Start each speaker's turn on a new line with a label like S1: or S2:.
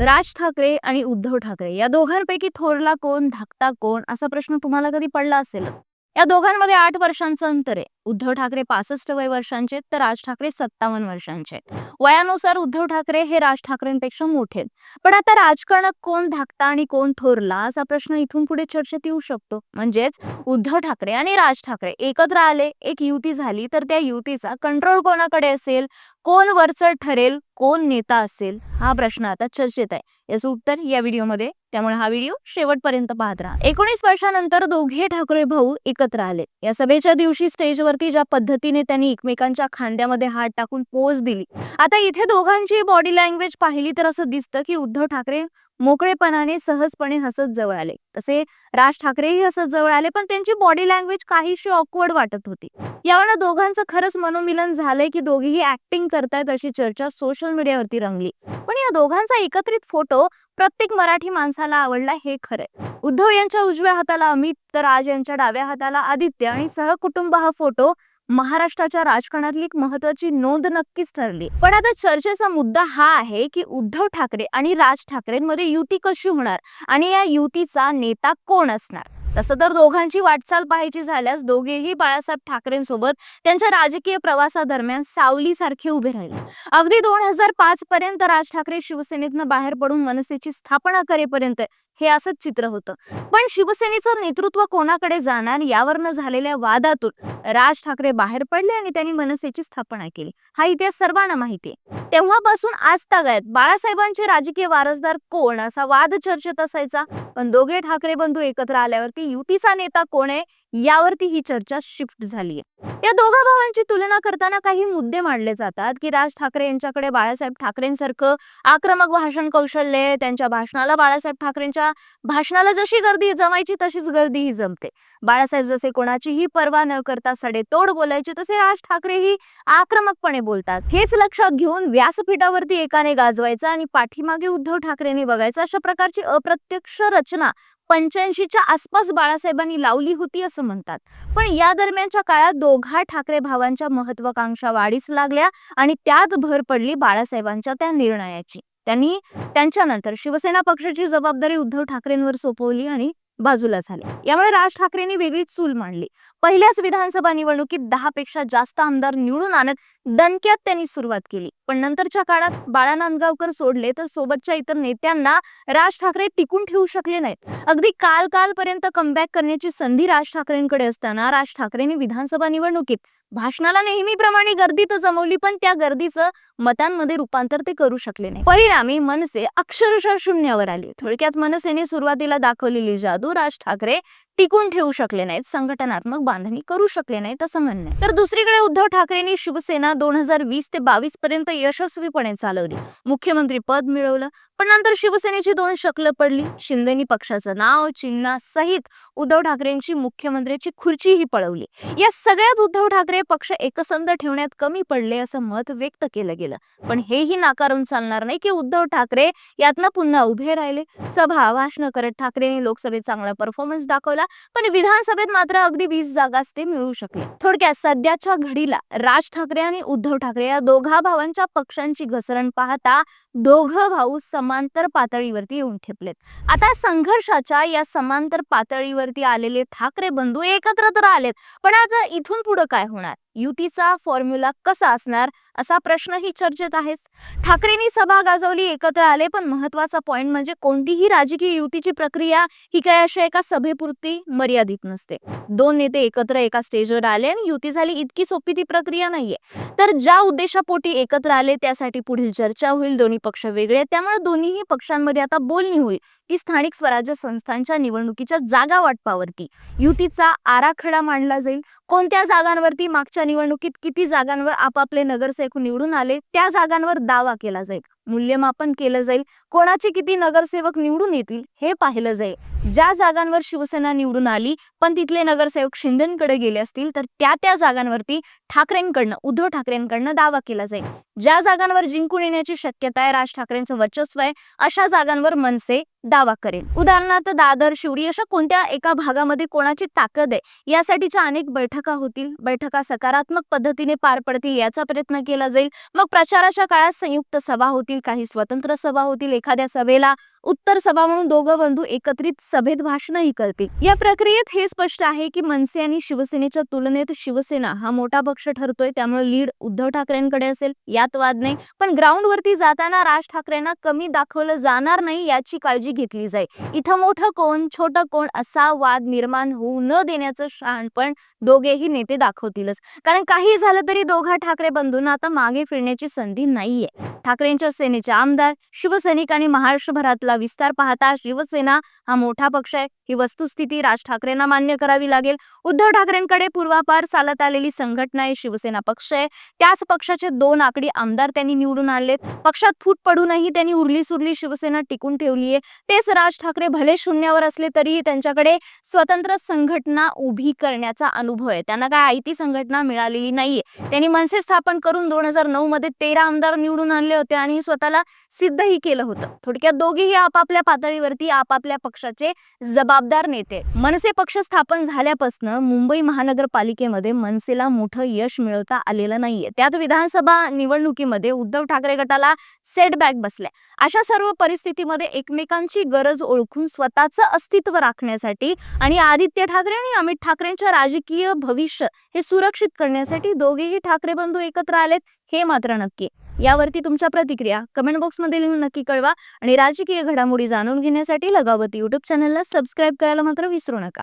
S1: राज ठाकरे आणि उद्धव ठाकरे या दोघांपैकी थोरला कोण धाकटा कोण असा प्रश्न तुम्हाला कधी पडला असेलच. या दोघांमध्ये आठ वर्षांचं अंतर आहे. उद्धव ठाकरे पासष्ट वय वर्षांचे आहेत, तर राज ठाकरे सत्तावन्न वर्षांचे आहेत. वयानुसार उद्धव ठाकरे हे राज ठाकरेंपेक्षा मोठे आहेत. पण आता राजकारणात कोण धाकता आणि कोण थोरला असा प्रश्न इथून पुढे चर्चेत येऊ शकतो. म्हणजेच उद्धव ठाकरे आणि राज ठाकरे एकत्र आले एक युती झाली तर त्या युतीचा कंट्रोल कोणाकडे असेल? कोण वरचढ ठरेल? कोण नेता असेल? हा प्रश्न आता चर्चेत आहे. याचं उत्तर या व्हिडिओमध्ये. त्यामुळे हा व्हिडिओ शेवटपर्यंत पाहत राहा. एकोणीस वर्षानंतर दोघे ठाकरे भाऊ एकत्र आले या सभेच्या दिवशी स्टेजवर होती ज्या पद्धतीने त्यांनी एकमेकांच्या खांद्यामध्ये हात टाकून पोज दिली. आता इथे दोघांची बॉडी लँग्वेज पाहिली तर असं दिसतं की उद्धव ठाकरे मोकळेपणाने सहजपणे हसत जवळ आले. तसे राज ठाकरेही हसत जवळ आले पण त्यांची बॉडी लँग्वेज काहीशी ऑकवर्ड वाटत होती. यावेळेला दोघांचं खरंच मनोमिलन झालंय की दोघेही ऍक्टिंग करतायत अशी चर्चा सोशल मीडियावरती रंगली. पण या दोघांचा एकत्रित फोटो प्रत्येक मराठी माणसाला आवडला हे खरंय. उद्धव यांच्या उजव्या हाताला अमित तर राज यांच्या डाव्या हाताला आदित्य आणि सहकुटुंब हा फोटो महाराष्ट्राच्या राजकारणातली एक महत्वाची नोंद नक्कीच ठरली. पण आता चर्चेचा मुद्दा हा आहे की उद्धव ठाकरे आणि राज ठाकरेंमध्ये युती कशी होणार? आणि या युतीचा नेता कोण असणार? तसं तर दोघांची वाटचाल पाहायची झाल्यास दोघेही बाळासाहेब ठाकरेंसोबत त्यांच्या राजकीय प्रवासादरम्यान सावलीसारखे उभे राहिले. अगदी दोन हजार पाच पर्यंत राज ठाकरे शिवसेनेतनं बाहेर पडून मनसेची स्थापना करेपर्यंत हे असंच चित्र होतं. पण शिवसेनेचं नेतृत्व कोणाकडे जाणार यावरनं झालेल्या वादातून राज ठाकरे बाहेर पडले आणि त्यांनी मनसेची स्थापना केली. हा इतिहास सर्वांना माहिती आहे तेव्हापासून आज तागायत बाळासाहेबांचे राजकीय वारसदार कोण? असा वाद चर्चेत असायचा. पण दोघे ठाकरे बंधू एकत्र आल्यावरती युतीचा नेता कोण आहे यावरती ही चर्चा शिफ्ट झाली आहे. या दोघा भावांची तुलना करताना काही मुद्दे मांडले जातात की राज ठाकरे यांच्याकडे बाळासाहेब ठाकरेंसारखं आक्रमक भाषण कौशल्य आहे त्यांच्या भाषणाला बाळासाहेब ठाकरेंच्या भाषणाला जशी गर्दी जमायची तशीच गर्दी ही जमते. बाळासाहेब जसे कोणाचीही पर्वा न करता सडेतोड बोलायचे तसे राज ठाकरेही आक्रमकपणे बोलतात. हेच लक्षात घेऊन व्यासपीठावरती एकाने गाजवायचा आणि पाठीमागे उद्धव ठाकरेंनी बघायचं अशा प्रकारची अप्रत्यक्ष रचना पंच्याऐंशीच्या आसपास बाळासाहेबांनी लावली होती असं म्हणतात. पण या दरम्यानच्या काळात दोघा ठाकरे भावांच्या महत्वाकांक्षा वाढीस लागल्या आणि त्यात भर पडली बाळासाहेबांच्या त्या निर्णयाची. त्यांनी त्यांच्यानंतर शिवसेना पक्षाची जबाबदारी उद्धव ठाकरेंवर सोपवली आणि बाजूला झाले. यामुळे राज ठाकरेंनी वेगळी चूल मांडली. पहिल्याच विधानसभा निवडणुकीत दहा पेक्षा जास्त आमदार निवडून आणत दणक्यात त्यांनी सुरुवात केली. पण नंतरच्या काळात बाळा नांदगावकर सोडले तर सोबतच्या इतर नेत्यांना राज ठाकरे टिकून ठेवू शकले नाहीत. अगदी काल कालपर्यंत कमबॅक करण्याची संधी राज ठाकरेंकडे असताना राज ठाकरेंनी विधानसभा निवडणुकीत भाषणाला नेहमीप्रमाणे गर्दी तर जमवली पण त्या गर्दीचं मतांमध्ये रूपांतर ते करू शकले नाही परिणामी मनसे अक्षरशः शून्यावर आली. थोडक्यात मनसेने सुरुवातीला दाखवलेली जादू राज ठाकरे टिकून ठेवू शकले नाहीत संघटनात्मक बांधणी करू शकले नाहीत असं म्हणणं आहे. तर दुसरीकडे उद्धव ठाकरेंनी शिवसेना दोन हजार वीस ते बावीस पर्यंत यशस्वीपणे चालवली मुख्यमंत्री पद मिळवलं पण नंतर शिवसेनेची दोन शकलं पडली. शिंदेनी पक्षाचं नाव चिन्ह सहित उद्धव ठाकरेंची मुख्यमंत्र्याची खुर्चीही पळवली. या सगळ्यात उद्धव ठाकरे पक्ष एकसंध ठेवण्यात कमी पडले असं मत व्यक्त केलं गेलं. पण हेही नाकारून चालणार नाही की उद्धव ठाकरे यातनं पुन्हा उभे राहिले. सभा भाषण करत ठाकरेंनी लोकसभेत चांगला परफॉर्मन्स दाखवला. पण विधानसभेत मात्र अगदी वीस जागाच ते मिळू शकले. थोडक्यात सध्याच्या घडीला राज ठाकरे आणि उद्धव ठाकरे या दोघा भावांच्या पक्षांची घसरण पाहता दोघं भाऊ समांतर पातळीवरती येऊन ठेपलेत. आता संघर्षाच्या या समांतर पातळीवरती आलेले ठाकरे बंधू एकत्र तर आलेत पण आता इथून पुढे काय होणार? युतीचा फॉर्म्युला कसा असणार? असा प्रश्नही चर्चेत आहेच. ठाकरेंनी सभा गाजवली एकत्र आले पण महत्त्वाचा पॉइंट म्हणजे कोणतीही राजकीय युतीची प्रक्रिया ही काय अशा एका सभेपुरती मर्यादित नसते. दोन नेते एकत्र एका स्टेजवर आले आणि युती झाली इतकी सोपी ती प्रक्रिया नाहीये. तर ज्या उद्देशापोटी एकत्र आले त्यासाठी पुढील चर्चा होईल. दोन्ही पक्ष वेगळे त्यामुळे दोन्हीही पक्षांमध्ये आता बोलणी होईल की स्थानिक स्वराज्य संस्थांच्या निवडणुकीच्या जागा वाटपावरती युतीचा आराखडा मांडला जाईल. कोणत्या जागांवरती मागच्या निवडणुकीत किती जागांवर आपापले नगरसेवक निवडून आले त्या जागांवर दावा केला जाईल. मूल्यमापन केलं जाईल. कोणाचे किती नगरसेवक निवडून येतील हे पाहिलं जाईल. ज्या जागांवर शिवसेना निवडून आली पण तिथले नगरसेवक शिंदेकडे गेले असतील तर त्या त्या जागांवरती ठाकरेंकडनं उद्धव ठाकरेंकडनं दावा केला जाईल. ज्या जागांवर जिंकून येण्याची शक्यता आहे राज ठाकरेंचं वर्चस्व आहे अशा जागांवर मनसे दावा करेल. उदाहरणार्थ दादर शिवडी अशा कोणत्या एका भागामध्ये कोणाची ताकद आहे? यासाठीच्या अनेक बैठका होतील. बैठका सकारात्मक पद्धतीने पार पडतील याचा प्रयत्न केला जाईल. मग प्रचाराच्या काळात संयुक्त सभा होतील काही स्वतंत्र सभा होतील. एखाद्या सभेला उत्तर सभा म्हणून दोघं बंधू एकत्रित सभेत भाषणही करतील. या प्रक्रियेत हे स्पष्ट आहे की मनसे आणि शिवसेनेच्या तुलनेत शिवसेना हा मोठा पक्ष ठरतोय त्यामुळे लीड उद्धव ठाकरेंकडे असेल यात वाद नाही. पण ग्राउंडवरती जाताना राज ठाकरेंना कमी दाखवलं जाणार नाही याची काळजी काळजी घेतली जाईल इथं मोठं कोण छोटं कोण असा वाद निर्माण होऊ न देण्याचं शहाणपण दोघेही नेते दाखवतीलच. कारण काही झालं तरी दोघा ठाकरे बंधूंना आता मागे फिरण्याची संधी नाहीये. ठाकरेंच्या सेनेचे आमदार शिवसैनिक आणि महाराष्ट्रभरातला विस्तार पाहता शिवसेना हा मोठा पक्ष आहे. ही वस्तुस्थिती राज ठाकरेंना मान्य करावी लागेल. उद्धव ठाकरेंकडे पूर्वापार चालत आलेली संघटना आहे शिवसेना पक्ष आहे. त्याच पक्षाचे दोन आकडी आमदार त्यांनी निवडून आणलेत. पक्षात फूट पडूनही त्यांनी उरली सुरली शिवसेना टिकून ठेवली आहे तेच राज ठाकरे भले शून्यावर असले तरीही त्यांच्याकडे स्वतंत्र संघटना उभी करण्याचा अनुभव आहे. त्यांना काय आयती संघटना मिळालेली नाहीये. त्यांनी मनसे स्थापन करून दोन हजार नऊ मध्ये तेरा आमदार निवडून आणले होते आणि स्वतःला सिद्धही केलं होतं. थोडक्यात दोघेही आपापल्या पातळीवरती आपापल्या पक्षाचे जबाबदार नेते मनसे पक्ष स्थापन झाल्यापासून मुंबई महानगरपालिकेमध्ये मनसेला मोठं यश मिळवता आलेलं नाहीये. त्यात विधानसभा निवडणुकीमध्ये उद्धव ठाकरे गटाला सेटबॅक बसल्या. अशा सर्व परिस्थितीमध्ये एकमेकांची गरज ओळखून स्वतःचं अस्तित्व राखण्यासाठी आणि आदित्य ठाकरे आणि अमित ठाकरेंच्या राजकीय भविष्य हे सुरक्षित करण्यासाठी दोघेही ठाकरे बंधू एकत्र आलेत हे मात्र नक्की. यावरती तुमच्या प्रतिक्रिया कमेंट बॉक्समध्ये लिहून नक्की कळवा आणि राजकीय घडामोडी जाणून घेण्यासाठी लगावती युट्यूब चॅनलला सबस्क्राईब करायला मात्र विसरू नका.